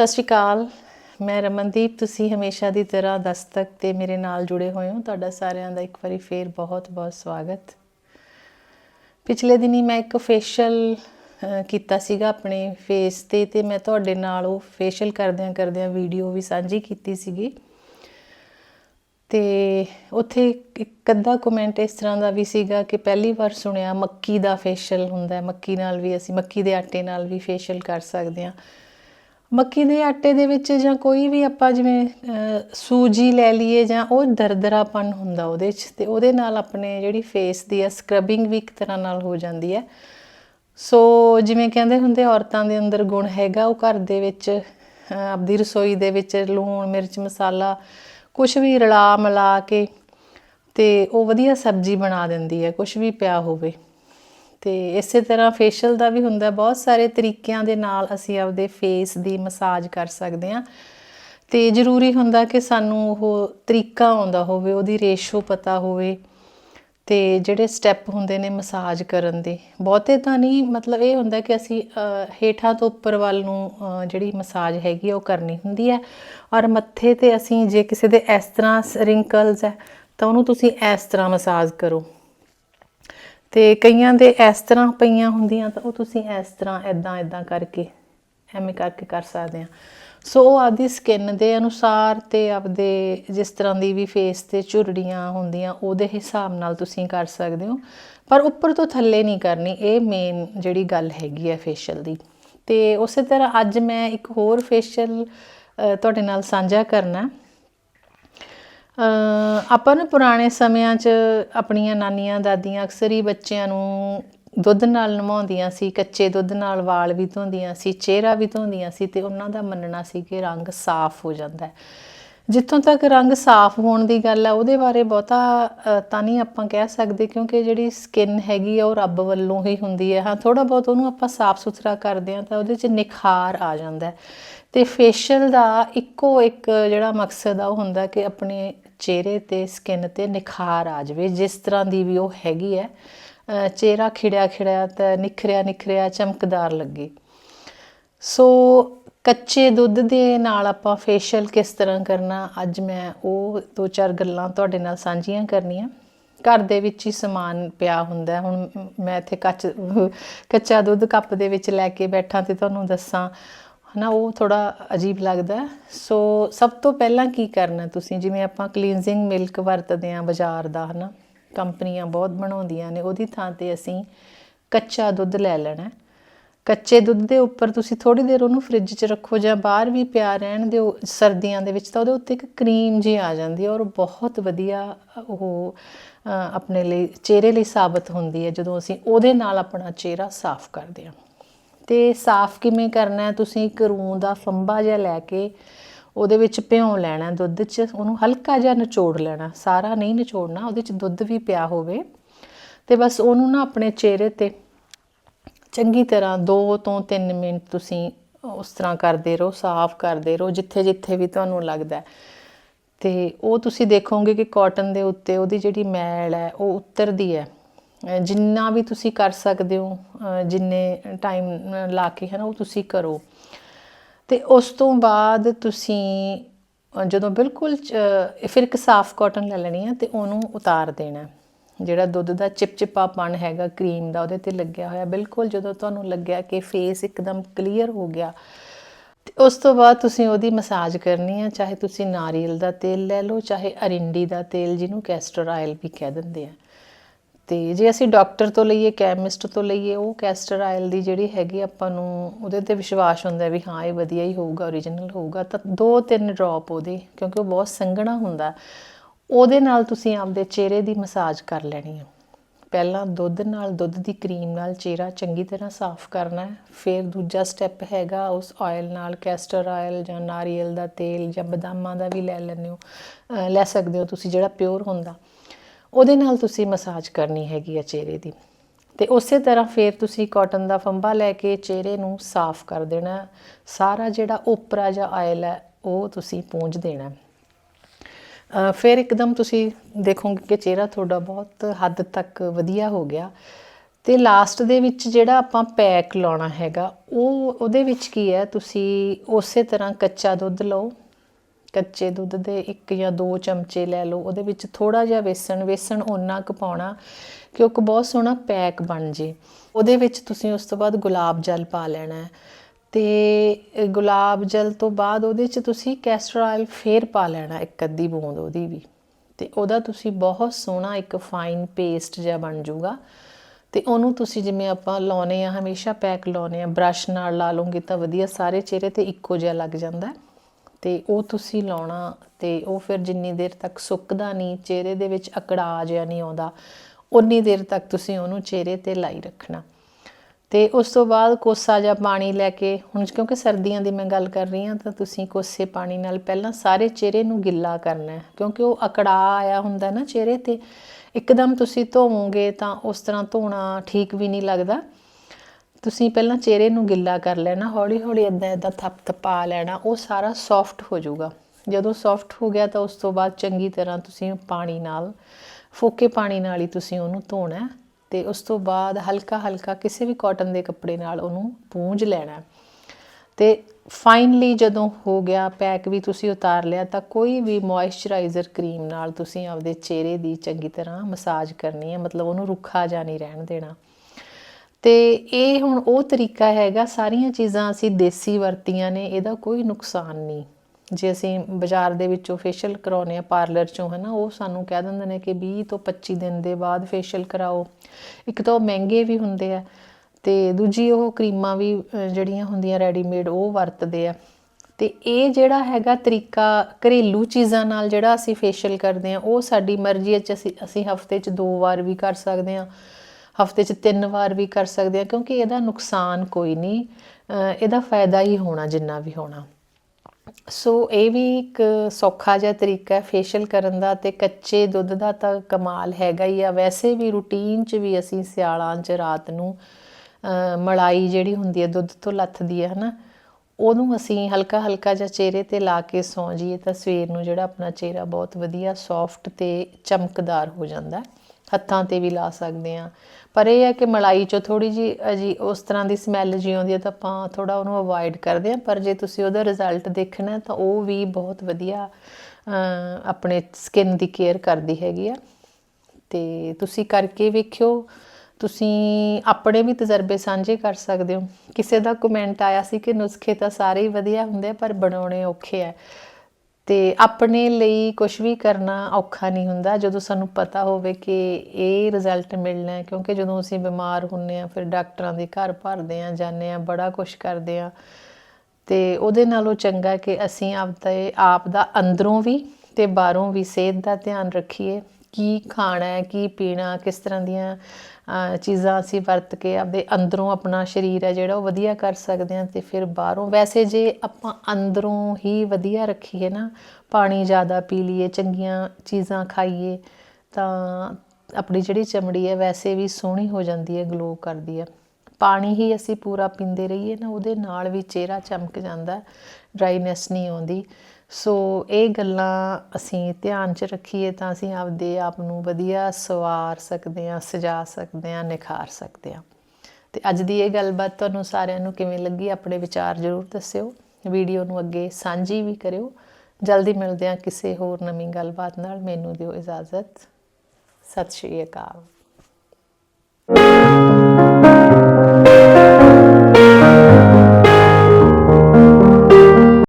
ਸਤਿ ਸ਼੍ਰੀ ਅਕਾਲ। ਮੈਂ ਰਮਨਦੀਪ, ਤੁਸੀਂ ਹਮੇਸ਼ਾ ਦੀ ਤਰ੍ਹਾਂ ਦਸਤਕ ਤੇ ਮੇਰੇ ਨਾਲ ਜੁੜੇ ਹੋਏ ਹੋ। ਤੁਹਾਡਾ ਸਾਰਿਆਂ ਦਾ ਇੱਕ ਵਾਰੀ ਫੇਰ ਬਹੁਤ-ਬਹੁਤ ਸਵਾਗਤ। ਪਿਛਲੇ ਦਿਨੀ ਮੈਂ ਇੱਕ ਫੇਸ਼ੀਅਲ ਕੀਤਾ ਸੀਗਾ ਆਪਣੇ ਫੇਸ ਤੇ ਤੇ ਮੈਂ ਤੁਹਾਡੇ ਨਾਲ ਉਹ ਫੇਸ਼ੀਅਲ ਕਰਦਿਆਂ ਕਰਦਿਆਂ ਵੀਡੀਓ ਵੀ ਸਾਂਝੀ ਕੀਤੀ ਸੀਗੀ। ਤੇ ਉੱਥੇ ਇੱਕ ਅੱਧਾ ਕਮੈਂਟ ਇਸ ਤਰ੍ਹਾਂ ਦਾ ਵੀ ਸੀਗਾ ਕਿ ਪਹਿਲੀ ਵਾਰ ਸੁਣਿਆ ਮੱਕੀ ਦਾ ਫੇਸ਼ੀਅਲ ਹੁੰਦਾ ਹੈ। ਮੱਕੀ ਨਾਲ ਵੀ ਅਸੀਂ, ਮੱਕੀ ਦੇ ਆਟੇ ਨਾਲ ਵੀ ਫੇਸ਼ੀਅਲ ਕਰ ਸਕਦੇ ਹਾਂ। ਮੱਕੀ ਦੇ ਆਟੇ ਦੇ ਵਿੱਚ ਜਾਂ ਕੋਈ ਵੀ ਆਪਾਂ ਜਿਵੇਂ ਸੂਜੀ ਲੈ ਲਈਏ ਜਾਂ ਉਹ ਦਰਦਰਾਪਨ ਹੁੰਦਾ ਉਹਦੇ 'ਚ ਤੇ ਉਹਦੇ ਨਾਲ ਆਪਣੇ ਜਿਹੜੀ ਫੇਸ ਦੀ ਆ ਸਕਰਬਿੰਗ ਵੀ ਇੱਕ ਤਰ੍ਹਾਂ ਨਾਲ ਹੋ ਜਾਂਦੀ ਹੈ। ਸੋ ਜਿਵੇਂ ਕਹਿੰਦੇ ਹੁੰਦੇ, ਔਰਤਾਂ ਦੇ ਅੰਦਰ ਗੁਣ ਹੈਗਾ, ਉਹ ਘਰ ਦੇ ਵਿੱਚ ਆਪਦੀ ਰਸੋਈ ਦੇ ਵਿੱਚ ਲੂਣ, ਮਿਰਚ, ਮਸਾਲਾ ਕੁਝ ਵੀ ਰਲਾ ਮਿਲਾ ਕੇ ਤੇ ਉਹ ਵਧੀਆ ਸਬਜ਼ੀ ਬਣਾ ਦਿੰਦੀ ਹੈ ਕੁਝ ਵੀ ਪਿਆ ਹੋਵੇ। ਤੇ ਇਸੇ ਤਰ੍ਹਾਂ ਫੇਸ਼ੀਅਲ ਦਾ ਵੀ ਹੁੰਦਾ, ਬਹੁਤ ਸਾਰੇ ਤਰੀਕਿਆਂ ਦੇ ਨਾਲ ਅਸੀਂ ਆਪਦੇ ਫੇਸ ਦੀ ਮਸਾਜ ਕਰ ਸਕਦੇ ਹਾਂ। ਤੇ ਜ਼ਰੂਰੀ ਹੁੰਦਾ ਕਿ ਸਾਨੂੰ ਉਹ ਤਰੀਕਾ ਆਉਂਦਾ ਹੋਵੇ, ਉਹਦੀ ਰੇਸ਼ੋ ਪਤਾ ਹੋਵੇ ਤੇ ਜਿਹੜੇ ਸਟੈਪ ਹੁੰਦੇ ਨੇ ਮਸਾਜ ਕਰਨ ਦੇ। ਬਹੁਤੇ ਤਾਂ ਨਹੀਂ, ਮਤਲਬ ਇਹ ਹੁੰਦਾ ਕਿ ਅਸੀਂ ਹੇਠਾਂ ਤੋਂ ਉੱਪਰ ਵੱਲ ਨੂੰ ਜਿਹੜੀ ਮਸਾਜ ਹੈਗੀ ਉਹ ਕਰਨੀ ਹੁੰਦੀ ਹੈ। ਔਰ ਮੱਥੇ ਤੇ ਅਸੀਂ ਜੇ ਕਿਸੇ ਦੇ ਇਸ ਤਰ੍ਹਾਂ ਰਿੰਕਲਸ ਹੈ, ਤਾਂ ਉਹਨੂੰ ਤੁਸੀਂ ਇਸ ਤਰ੍ਹਾਂ ਮਸਾਜ ਕਰੋ। ਤੇ ਕਈਆਂ ਦੇ ਇਸ ਤਰ੍ਹਾਂ ਪਈਆਂ ਹੁੰਦੀਆਂ ਤਾਂ ਉਹ ਤੁਸੀਂ ਇਸ ਤਰ੍ਹਾਂ ਐਦਾਂ ਐਦਾਂ ਕਰਕੇ, ਐਵੇਂ ਕਰਕੇ ਕਰ ਸਕਦੇ ਆ। ਸੋ ਉਹ ਆਪਦੀ ਸਕਿਨ ਦੇ ਅਨੁਸਾਰ ਤੇ ਆਪਦੇ ਜਿਸ ਤਰ੍ਹਾਂ ਦੀ ਵੀ ਫੇਸ ਤੇ ਝੁਰੜੀਆਂ ਹੁੰਦੀਆਂ, ਉਹਦੇ ਹਿਸਾਬ ਨਾਲ ਤੁਸੀਂ ਕਰ ਸਕਦੇ ਹੋ। ਪਰ ਉੱਪਰ ਤੋਂ ਥੱਲੇ ਨਹੀਂ ਕਰਨੀ, ਇਹ ਮੇਨ ਜਿਹੜੀ ਗੱਲ ਹੈਗੀ ਹੈ ਫੇਸ਼ੀਅਲ ਦੀ। ਤੇ ਉਸੇ ਤਰ੍ਹਾਂ ਅੱਜ ਮੈਂ ਇੱਕ ਹੋਰ ਫੇਸ਼ੀਅਲ ਤੁਹਾਡੇ ਨਾਲ ਸਾਂਝਾ ਕਰਨਾ। ਆਪਾਂ ਨੂੰ ਪੁਰਾਣੇ ਸਮਿਆਂ 'ਚ ਆਪਣੀਆਂ ਨਾਨੀਆਂ, ਦਾਦੀਆਂ ਅਕਸਰ ਹੀ ਬੱਚਿਆਂ ਨੂੰ ਦੁੱਧ ਨਾਲ ਨਵਾਉਂਦੀਆਂ ਸੀ, ਕੱਚੇ ਦੁੱਧ ਨਾਲ ਵਾਲ ਵੀ ਧੋਂਦੀਆਂ ਸੀ, ਚਿਹਰਾ ਵੀ ਧੋਂਦੀਆਂ ਸੀ ਤੇ ਉਹਨਾਂ ਦਾ ਮੰਨਣਾ ਸੀ ਕਿ ਰੰਗ ਸਾਫ਼ ਹੋ ਜਾਂਦਾ ਹੈ। ਜਿੱਥੋਂ ਤੱਕ ਰੰਗ ਸਾਫ਼ ਹੋਣ ਦੀ ਗੱਲ ਆ, ਉਹਦੇ ਬਾਰੇ ਬਹੁਤਾ ਤਾਂ ਨਹੀਂ ਆਪਾਂ ਕਹਿ ਸਕਦੇ, ਕਿਉਂਕਿ ਜਿਹੜੀ ਸਕਿਨ ਹੈਗੀ ਆ, ਉਹ ਰੱਬ ਵੱਲੋਂ ਹੀ ਹੁੰਦੀ ਹੈ ਹਾਂ ਥੋੜਾ ਬਹੁਤ ਉਹਨੂੰ ਆਪਾਂ ਸਾਫ਼ ਸੁਥਰਾ ਕਰਦੇ ਹਾਂ, ਤਾਂ ਉਹਦੇ 'ਚ ਨਿਖਾਰ ਆ ਜਾਂਦਾ ਹੈ। ਤੇ ਫੇਸ਼ੀਅਲ ਦਾ ਇੱਕੋ ਇੱਕ ਜਿਹੜਾ ਮਕਸਦ ਆ, ਉਹ ਹੁੰਦਾ ਕਿ ਆਪਣੇ ਚਿਹਰੇ ਤੇ ਸਕਿਨ ਤੇ ਨਿਖਾਰ ਆ ਜਾਵੇ, ਜਿਸ ਤਰ੍ਹਾਂ ਦੀ ਵੀ ਉਹ ਹੈਗੀ ਹੈ। ਚਿਹਰਾ ਖਿੜਿਆ ਖਿੜਿਆ ਤੇ ਨਿਖਰਿਆ ਨਿਖਰਿਆ ਚਮਕਦਾਰ ਲੱਗੇ। ਸੋ ਕੱਚੇ ਦੁੱਧ ਦੇ ਨਾਲ ਆਪਾਂ ਫੇਸ਼ੀਅਲ ਕਿਸ ਤਰ੍ਹਾਂ ਕਰਨਾ, ਅੱਜ ਮੈਂ ਉਹ ਦੋ ਚਾਰ ਗੱਲਾਂ ਤੁਹਾਡੇ ਨਾਲ ਸਾਂਝੀਆਂ ਕਰਨੀਆਂ। ਘਰ ਦੇ ਵਿੱਚ ਹੀ ਸਮਾਨ ਪਿਆ ਹੁੰਦਾ ਹੁਣ ਮੈਂ ਇੱਥੇ ਕੱਚ, ਕੱਚਾ ਦੁੱਧ ਕੱਪ ਦੇ ਵਿੱਚ ਲੈ ਕੇ ਬੈਠਾਂ ਤੇ ਤੁਹਾਨੂੰ ਦੱਸਾਂ, ਹਨਾ, ਉਹ ਥੋੜਾ ਅਜੀਬ ਲੱਗਦਾ ਸੋ ਸਭ ਤੋਂ ਪਹਿਲਾਂ ਕੀ ਕਰਨਾ ਤੁਸੀਂ? ਜਿਵੇਂ ਆਪਾਂ ਕਲੀਨਜ਼ਿੰਗ ਮਿਲਕ ਵਰਤਦੇ ਆਂ ਬਾਜ਼ਾਰ ਦਾ, ਹਨਾ, ਕੰਪਨੀਆਂ ਬਹੁਤ ਬਣਾਉਂਦੀਆਂ ਨੇ, ਉਹਦੀ ਥਾਂ ਤੇ ਅਸੀਂ ਕੱਚਾ ਦੁੱਧ ਲੈ ਲੈਣਾ ਕੱਚੇ ਦੁੱਧ ਦੇ ਉੱਪਰ ਤੁਸੀਂ ਥੋੜੀ ਦੇਰ ਉਹਨੂੰ ਫ੍ਰਿਜ 'ਚ ਰੱਖੋ ਜਾਂ ਬਾਹਰ ਵੀ ਪਿਆ ਰਹਿਣ ਦਿਓ ਸਰਦੀਆਂ ਦੇ ਵਿੱਚ, ਤਾਂ ਉਹਦੇ ਉੱਤੇ ਇੱਕ ਕਰੀਮ ਜੀ ਆ ਜਾਂਦੀ ਹੈ ਔਰ ਬਹੁਤ ਵਧੀਆ ਉਹ ਆਪਣੇ ਲਈ, ਚਿਹਰੇ ਲਈ ਸਾਬਤ ਹੁੰਦੀ ਹੈ ਜਦੋਂ ਅਸੀਂ ਉਹਦੇ ਨਾਲ ਆਪਣਾ ਚਿਹਰਾ ਸਾਫ਼ ਕਰਦੇ ਹਾਂ। ਤੇ ਸਾਫ਼ ਕਿਵੇਂ ਕਰਨਾ ਹੈ? ਤੁਸੀਂ ਇੱਕ ਰੂੰ ਦਾ ਫੰਬਾ ਜਿਹਾ ਲੈ ਕੇ ਉਹਦੇ ਵਿੱਚ ਭਿਉਂ ਲੈਣਾ ਦੁੱਧ 'ਚ, ਉਹਨੂੰ ਹਲਕਾ ਜਿਹਾ ਨਿਚੋੜ ਲੈਣਾ, ਸਾਰਾ ਨਹੀਂ ਨਿਚੋੜਨਾ, ਉਹਦੇ 'ਚ ਦੁੱਧ ਵੀ ਪਿਆ ਹੋਵੇ। ਤੇ ਬਸ ਉਹਨੂੰ ਨਾ ਆਪਣੇ ਚਿਹਰੇ ਤੇ ਚੰਗੀ ਤਰ੍ਹਾਂ 2 ਤੋਂ 3 ਮਿੰਟ ਤੁਸੀਂ ਉਸ ਤਰ੍ਹਾਂ ਕਰਦੇ ਰਹੋ, ਸਾਫ਼ ਕਰਦੇ ਰਹੋ, ਜਿੱਥੇ ਜਿੱਥੇ ਵੀ ਤੁਹਾਨੂੰ ਲੱਗਦਾ ਹੈ। ਤੇ ਉਹ ਤੁਸੀਂ ਦੇਖੋਗੇ ਕਿ ਕਾਟਨ ਦੇ ਉੱਤੇ ਉਹਦੀ ਜਿਹੜੀ ਮੈਲ ਹੈ, ਉਹ ਉਤਰਦੀ ਹੈ। ਜਿੰਨਾ ਵੀ ਤੁਸੀਂ ਕਰ ਸਕਦੇ ਹੋ ਜਿੰਨੇ ਟਾਈਮ ਲਾ ਕੇ ਹੈ ਨਾ, ਉਹ ਤੁਸੀਂ ਕਰੋ। ਤੇ ਉਸ ਤੋਂ ਬਾਅਦ ਤੁਸੀਂ ਜਦੋਂ ਬਿਲਕੁਲ ਫਿਰ ਇੱਕ ਸਾਫ਼ ਕਾਟਨ ਲੈ ਲੈਣੀ ਹੈ ਤੇ ਉਹਨੂੰ ਉਤਾਰ ਦੇਣਾ ਜਿਹੜਾ ਦੁੱਧ ਦਾ ਚਿਪਚਿਪਾਪਣ ਹੈਗਾ, ਕਰੀਮ ਦਾ, ਉਹਦੇ ਤੇ ਲੱਗਿਆ ਹੋਇਆ। ਬਿਲਕੁਲ ਜਦੋਂ ਤੁਹਾਨੂੰ ਲੱਗਿਆ ਕਿ ਫੇਸ ਇੱਕਦਮ ਕਲੀਅਰ ਹੋ ਗਿਆ, ਤੇ ਉਸ ਤੋਂ ਬਾਅਦ ਤੁਸੀਂ ਉਹਦੀ ਮਸਾਜ ਕਰਨੀ ਹੈ ਚਾਹੇ ਤੁਸੀਂ ਨਾਰੀਅਲ ਦਾ ਤੇਲ ਲੈ ਲਓ, ਚਾਹੇ ਅਰਿੰਡੀ ਦਾ ਤੇਲ, ਜਿਹਨੂੰ ਕੈਸਟਰ ਆਇਲ ਵੀ ਕਹਿ ਦਿੰਦੇ ਆ। ਤੇ ਜੇ ਅਸੀਂ ਡਾਕਟਰ ਤੋਂ ਲਈਏ ਕੈਮਿਸਟ ਤੋਂ ਲਈਏ, ਉਹ ਕੈਸਟਰ ਆਇਲ ਦੀ ਜਿਹੜੀ ਹੈਗੀ ਆਪਾਂ ਨੂੰ ਉਹਦੇ ਤੇ ਵਿਸ਼ਵਾਸ ਹੁੰਦਾ ਵੀ ਹਾਂ, ਇਹ ਵਧੀਆ ਹੀ ਹੋਊਗਾ origignal ਹੋਊਗਾ, ਤਾਂ ਦੋ ਤਿੰਨ ਡ੍ਰੌਪ ਉਹਦੇ, ਕਿਉਂਕਿ ਉਹ ਬਹੁਤ ਸੰਘਣਾ ਹੁੰਦਾ। ਉਹਦੇ ਨਾਲ ਤੁਸੀਂ ਆਪਦੇ ਚਿਹਰੇ ਦੀ ਮਸਾਜ ਕਰ ਲੈਣੀ ਹੈ। ਪਹਿਲਾਂ ਦੁੱਧ ਨਾਲ, ਦੁੱਧ ਦੀ ਕਰੀਮ ਨਾਲ ਚਿਹਰਾ ਚੰਗੀ ਤਰ੍ਹਾਂ ਸਾਫ਼ ਕਰਨਾ ਹੈ। ਫਿਰ ਦੂਜਾ ਸਟੈਪ ਹੈਗਾ ਉਸ ਆਇਲ ਨਾਲ ਕੈਸਟਰ ਆਇਲ ਜਾਂ ਨਾਰੀਅਲ ਦਾ ਤੇਲ ਜਾਂ ਬਦਾਮਾਂ ਦਾ ਵੀ ਲੈ ਲੈਂਦੇ ਹੋ ਲੈ ਸਕਦੇ ਹੋ ਤੁਸੀਂ ਜਿਹੜਾ ਪਿਓਰ ਹੁੰਦਾ। ਉਹਦੇ ਨਾਲ ਤੁਸੀਂ ਮਸਾਜ ਕਰਨੀ ਹੈਗੀ ਆ ਚਿਹਰੇ ਦੀ। ਤੇ ਉਸੇ ਤਰ੍ਹਾਂ ਫਿਰ ਤੁਸੀਂ ਕਾਟਨ ਦਾ ਫੰਬਾ ਲੈ ਕੇ ਚਿਹਰੇ ਨੂੰ ਸਾਫ਼ ਕਰ ਦੇਣਾ ਸਾਰਾ ਜਿਹੜਾ ਓਪਰਾ ਜਾਂ ਆਇਲ ਹੈ, ਉਹ ਤੁਸੀਂ ਪੂੰਝ ਦੇਣਾ ਫਿਰ ਇੱਕਦਮ ਤੁਸੀਂ ਦੇਖੋਗੇ ਕਿ ਚਿਹਰਾ ਤੁਹਾਡਾ ਬਹੁਤ ਹੱਦ ਤੱਕ ਵਧੀਆ ਹੋ ਗਿਆ। ਤੇ ਲਾਸਟ ਦੇ ਵਿੱਚ ਜਿਹੜਾ ਆਪਾਂ ਪੈਕ ਲਾਉਣਾ ਹੈਗਾ, ਉਹ ਉਹਦੇ ਵਿੱਚ ਕੀ ਹੈ? ਤੁਸੀਂ ਉਸੇ ਤਰ੍ਹਾਂ ਕੱਚਾ ਦੁੱਧ ਲਓ। ਕੱਚੇ ਦੁੱਧ ਦੇ ਇੱਕ ਜਾਂ ਦੋ ਚਮਚੇ ਲੈ ਲਓ। ਉਹਦੇ ਵਿੱਚ ਥੋੜਾ ਜਿਹਾ ਵੇਸਣ ਵੇਸਣ ਓਨਾ ਕੁ ਪਾਉਣਾ ਕਿ ਉਹ ਇੱਕ ਬਹੁਤ ਸੋਹਣਾ ਪੈਕ ਬਣ ਜੇ। ਉਹਦੇ ਵਿੱਚ ਤੁਸੀਂ ਉਸ ਤੋਂ ਬਾਅਦ ਗੁਲਾਬ ਜਲ ਪਾ ਲੈਣਾ ਹੈ। ਤੇ ਗੁਲਾਬ ਜਲ ਤੋਂ ਬਾਅਦ ਉਹਦੇ 'ਚ ਤੁਸੀਂ ਕੈਸਟਰ ਆਇਲ ਫੇਰ ਪਾ ਲੈਣਾ, ਇੱਕ ਅੱਧੀ ਬੂੰਦ ਉਹਦੀ ਵੀ। ਤੇ ਉਹਦਾ ਤੁਸੀਂ ਬਹੁਤ ਸੋਹਣਾ ਇੱਕ ਫਾਈਨ ਪੇਸਟ ਜਿਹਾ ਬਣ ਜਾਊਗਾ। ਤੇ ਉਹਨੂੰ ਤੁਸੀਂ ਜਿਵੇਂ ਆਪਾਂ ਲਾਉਨੇ ਆ, ਹਮੇਸ਼ਾ ਪੈਕ ਲਾਉਨੇ ਆ ਬ੍ਰਸ਼ ਨਾਲ ਲਾ ਲਓਗੇ ਤਾਂ ਵਧੀਆ, ਸਾਰੇ ਚਿਹਰੇ ਤੇ ਇੱਕੋ ਜਿਹਾ ਲੱਗ ਜਾਂਦਾ ਹੈ। ਤੇ ਉਹ ਤੁਸੀਂ ਲਾਉਣਾ ਤੇ ਉਹ ਫਿਰ ਜਿੰਨੀ ਦੇਰ ਤੱਕ ਸੁੱਕਦਾ ਨਹੀਂ, ਚਿਹਰੇ ਦੇ ਵਿੱਚ ਅਕੜਾ ਜਿਹਾ ਨਹੀਂ ਆਉਂਦਾ ਉਨੀ ਦੇਰ ਤੱਕ ਤੁਸੀਂ ਉਹਨੂੰ ਚਿਹਰੇ ਤੇ ਲਾਈ ਰੱਖਣਾ। ਤੇ ਉਸ ਤੋਂ ਬਾਅਦ ਕੋਸਾ ਜਿਹਾ ਪਾਣੀ ਲੈ ਕੇ, ਹੁਣ ਕਿਉਂਕਿ ਸਰਦੀਆਂ ਦੀ ਮੈਂ ਗੱਲ ਕਰ ਰਹੀ ਹਾਂ, ਤਾਂ ਤੁਸੀਂ ਕੋਸੇ ਪਾਣੀ ਨਾਲ ਪਹਿਲਾਂ ਸਾਰੇ ਚਿਹਰੇ ਨੂੰ ਗਿੱਲਾ ਕਰਨਾ ਹੈ। ਕਿਉਂਕਿ ਉਹ ਅਕੜਾ ਆਇਆ ਹੁੰਦਾ ਨਾ ਚਿਹਰੇ ਤੇ, ਇੱਕਦਮ ਤੁਸੀਂ ਧੋਵੋਗੇ ਤਾਂ ਉਸ ਤਰ੍ਹਾਂ ਧੋਣਾ ਠੀਕ ਵੀ ਨਹੀਂ ਲੱਗਦਾ। ਤੁਸੀਂ ਪਹਿਲਾਂ ਚਿਹਰੇ ਨੂੰ ਗਿੱਲਾ ਕਰ ਲੈਣਾ ਹੌਲੀ ਹੌਲੀ ਇਦਾਂ ਇਦਾਂ ਥੱਪ ਥਪਾ ਲੈਣਾ, ਉਹ ਸਾਰਾ ਸੌਫਟ ਹੋ ਜਾਊਗਾ। ਜਦੋਂ ਸੌਫਟ ਹੋ ਗਿਆ ਤਾਂ ਉਸ ਤੋਂ ਬਾਅਦ ਚੰਗੀ ਤਰ੍ਹਾਂ ਤੁਸੀਂ ਪਾਣੀ ਨਾਲ, ਫੋਕੇ ਪਾਣੀ ਨਾਲ ਹੀ ਤੁਸੀਂ ਉਹਨੂੰ ਧੋਣਾ ਤੇ ਉਸ ਤੋਂ ਬਾਅਦ ਹਲਕਾ ਹਲਕਾ ਕਿਸੇ ਵੀ ਕਾਟਨ ਦੇ ਕੱਪੜੇ ਨਾਲ ਉਹਨੂੰ ਪੂੰਝ ਲੈਣਾ ਹੈ। ਤੇ ਫਾਈਨਲੀ ਜਦੋਂ ਹੋ ਗਿਆ ਪੈਕ ਵੀ ਤੁਸੀਂ ਉਤਾਰ ਲਿਆ ਤਾਂ ਕੋਈ ਵੀ ਮੋਇਸਚਰਾਈਜ਼ਰ ਕਰੀਮ ਨਾਲ ਤੁਸੀਂ ਆਪਦੇ ਚਿਹਰੇ ਦੀ ਚੰਗੀ ਤਰ੍ਹਾਂ ਮਸਾਜ ਕਰਨੀ ਹੈ, ਮਤਲਬ ਉਹਨੂੰ ਰੁੱਖਾ ਜਾਂ ਨਹੀਂ ਰਹਿਣ ਦੇਣਾ ਤੇ ਇਹ ਹੁਣ ਉਹ ਤਰੀਕਾ ਹੈਗਾ, ਸਾਰੀਆਂ ਚੀਜ਼ਾਂ ਅਸੀਂ ਦੇਸੀ ਵਰਤੀਆਂ ਨੇ, ਇਹਦਾ ਕੋਈ ਨੁਕਸਾਨ ਨਹੀਂ ਜੇ ਅਸੀਂ ਬਾਜ਼ਾਰ ਦੇ ਵਿੱਚੋਂ ਫੇਸ਼ੀਅਲ ਕਰਾਉਨੇ ਆ ਪਾਰਲਰ ਚੋਂ, ਹਨਾ, ਉਹ ਸਾਨੂੰ ਕਹਿ ਦਿੰਦੇ ਨੇ ਕਿ 20 ਤੋਂ 25 ਦਿਨ ਦੇ ਬਾਅਦ ਫੇਸ਼ੀਅਲ ਕਰਾਓ। ਇੱਕ ਤਾਂ ਉਹ ਮਹਿੰਗੇ ਵੀ ਹੁੰਦੇ ਆ ਤੇ ਦੂਜੀ ਉਹ ਕਰੀਮਾਂ ਵੀ ਜਿਹੜੀਆਂ ਹੁੰਦੀਆਂ ਰੈਡੀਮੇਡ ਉਹ ਵਰਤਦੇ ਆ। ਤੇ ਇਹ ਜਿਹੜਾ ਹੈਗਾ ਤਰੀਕਾ ਘਰੇਲੂ ਚੀਜ਼ਾਂ ਨਾਲ ਜਿਹੜਾ ਅਸੀਂ ਫੇਸ਼ੀਅਲ ਕਰਦੇ ਆ ਉਹ ਸਾਡੀ ਮਰਜ਼ੀ ਹੈ ਚ ਅਸੀਂ ਅਸੀਂ ਹਫ਼ਤੇ 'ਚ ਦੋ ਵਾਰ ਵੀ ਕਰ ਸਕਦੇ ਆ ਹਫ਼ਤੇ 'ਚ ਤਿੰਨ ਵਾਰ ਵੀ ਕਰ ਸਕਦੇ ਆ ਕਿਉਂਕਿ ਇਹਦਾ ਨੁਕਸਾਨ ਕੋਈ ਨਹੀਂ ਇਹਦਾ ਫਾਇਦਾ ਹੀ ਹੋਣਾ ਜਿੰਨਾ ਵੀ ਹੋਣਾ। ਸੋ ਇਹ ਵੀ ਇੱਕ ਸੌਖਾ ਜਿਹਾ ਤਰੀਕਾ ਹੈ ਫੇਸ਼ੀਅਲ ਕਰਨ ਦਾ ਤੇ ਕੱਚੇ ਦੁੱਧ ਦਾ ਤਾਂ ਕਮਾਲ ਹੈਗਾ ਹੀ ਆ ਵੈਸੇ ਵੀ ਰੂਟੀਨ 'ਚ ਵੀ ਅਸੀਂ ਸਿਆਲਾਂ 'ਚ ਰਾਤ ਨੂੰ ਮਲਾਈ ਜਿਹੜੀ ਹੁੰਦੀ ਹੈ, ਦੁੱਧ ਤੋਂ ਲੱਥਦੀ ਹੈ, ਹਨਾ, ਉਹਨੂੰ ਅਸੀਂ ਹਲਕਾ ਹਲਕਾ ਜਿਹਾ ਚਿਹਰੇ ਤੇ ਲਾ ਕੇ ਸੌਂ ਜਾਈਏ ਤਾਂ ਸਵੇਰ ਨੂੰ ਜਿਹੜਾ ਆਪਣਾ ਚਿਹਰਾ ਬਹੁਤ ਵਧੀਆ ਸੌਫਟ ਤੇ ਚਮਕਦਾਰ ਹੋ ਜਾਂਦਾ ਹੈ। ਹੱਥਾਂ ਤੇ ਵੀ ਲਾ ਸਕਦੇ ਆ ਪਰ ਇਹ ਹੈ ਕਿ ਮਲਾਈ ਚੋਂ ਥੋੜੀ ਜੀ ਅਜੀ ਉਸ ਤਰ੍ਹਾਂ ਦੀ ਸਮੈਲ ਜੀ ਆਉਂਦੀ ਹੈ ਤਾਂ ਆਪਾਂ ਥੋੜਾ ਉਹਨੂੰ ਅਵੋਇਡ ਕਰਦੇ ਆ ਪਰ ਜੇ ਤੁਸੀਂ ਉਹਦਾ ਰਿਜ਼ਲਟ ਦੇਖਣਾ ਤਾਂ ਉਹ ਵੀ ਬਹੁਤ ਵਧੀਆ ਆਪਣੇ ਸਕਿਨ ਦੀ ਕੇਅਰ ਕਰਦੀ ਹੈਗੀ ਆ। ਤੇ ਤੁਸੀਂ ਕਰਕੇ ਵੇਖਿਓ। ਤੁਸੀਂ ਆਪਣੇ ਵੀ ਤਜਰਬੇ ਸਾਂਝੇ ਕਰ ਸਕਦੇ ਹੋ। ਕਿਸੇ ਦਾ ਕਮੈਂਟ ਆਇਆ ਸੀ ਕਿ ਨੁਸਖੇ ਤਾਂ ਸਾਰੇ ਹੀ ਵਧੀਆ ਹੁੰਦੇ ਪਰ ਬਣਾਉਣੇ ਔਖੇ ਆ। ਤੇ ਆਪਣੇ ਲਈ ਕੁਝ ਵੀ ਕਰਨਾ ਔਖਾ ਨਹੀਂ ਹੁੰਦਾ। ਜਦੋਂ ਸਾਨੂੰ ਪਤਾ ਹੋਵੇ ਕਿ ਇਹ ਰਿਜ਼ਲਟ ਮਿਲਣਾ ਹੈ, ਕਿਉਂਕਿ ਜਦੋਂ ਅਸੀਂ ਬਿਮਾਰ ਹੁੰਨੇ ਆ, ਫਿਰ ਡਾਕਟਰਾਂ ਦੇ ਘਰ ਭਰਦੇ ਆ, ਜਾਂਦੇ ਆ, ਬੜਾ ਕੁਝ ਕਰਦੇ ਆ। ਤੇ ਉਹਦੇ ਨਾਲੋਂ ਚੰਗਾ ਕਿ ਅਸੀਂ ਆਪਦੇ, ਆਪ ਦਾ ਅੰਦਰੋਂ ਵੀ ਤੇ ਬਾਹਰੋਂ ਵੀ ਸਿਹਤ ਦਾ ਧਿਆਨ ਰੱਖੀਏ। ਕੀ ਖਾਣਾ ਹੈ, ਕੀ ਪੀਣਾ, ਕਿਸ ਤਰ੍ਹਾਂ ਦੀਆਂ ਚੀਜ਼ਾਂ ਅਸੀਂ ਵਰਤ ਕੇ ਆਪਦੇ ਅੰਦਰੋਂ ਆਪਣਾ ਸਰੀਰ ਹੈ ਜਿਹੜਾ ਉਹ ਵਧੀਆ ਕਰ ਸਕਦੇ ਹਾਂ ਤੇ ਫਿਰ ਬਾਹਰੋਂ ਵੈਸੇ ਜੇ ਆਪਾਂ ਅੰਦਰੋਂ ਹੀ ਵਧੀਆ ਰੱਖੀਏ ਨਾ, ਪਾਣੀ ਜ਼ਿਆਦਾ ਪੀ ਲਈਏ, ਚੰਗੀਆਂ ਚੀਜ਼ਾਂ ਖਾਈਏ, ਤਾਂ ਆਪਣੀ ਜਿਹੜੀ ਚਮੜੀ ਹੈ ਵੈਸੇ ਵੀ ਸੋਹਣੀ ਹੋ ਜਾਂਦੀ ਹੈ ਗਲੋ ਕਰਦੀ ਹੈ। ਪਾਣੀ ਹੀ ਅਸੀਂ ਪੂਰਾ ਪੀਂਦੇ ਰਹੀਏ ਨਾ, ਉਹਦੇ ਨਾਲ ਵੀ ਚਿਹਰਾ ਚਮਕ ਜਾਂਦਾ ਡਰਾਈਨੈਸ ਨਹੀਂ ਆਉਂਦੀ। ਸੋ ਇਹ ਗੱਲਾਂ ਅਸੀਂ ਧਿਆਨ 'ਚ ਰੱਖੀਏ ਤਾਂ ਅਸੀਂ ਆਪਦੇ ਆਪ ਨੂੰ ਵਧੀਆ ਸਵਾਰ ਸਕਦੇ ਹਾਂ, ਸਜਾ ਸਕਦੇ ਹਾਂ, ਨਿਖਾਰ ਸਕਦੇ ਹਾਂ। ਤੇ ਅੱਜ ਦੀ ਇਹ ਗੱਲਬਾਤ ਤੁਹਾਨੂੰ ਸਾਰਿਆਂ ਨੂੰ ਕਿਵੇਂ ਲੱਗੀ ਆਪਣੇ ਵਿਚਾਰ ਜ਼ਰੂਰ ਦੱਸਿਓ। ਵੀਡੀਓ ਨੂੰ ਅੱਗੇ ਸਾਂਝੀ ਵੀ ਕਰਿਓ। ਜਲਦੀ ਮਿਲਦੇ ਹਾਂ ਕਿਸੇ ਹੋਰ ਨਵੀਂ ਗੱਲਬਾਤ ਨਾਲ। ਮੈਨੂੰ ਦਿਓ ਇਜਾਜ਼ਤ। ਸਤਿ ਸ਼੍ਰੀ ਅਕਾਲ।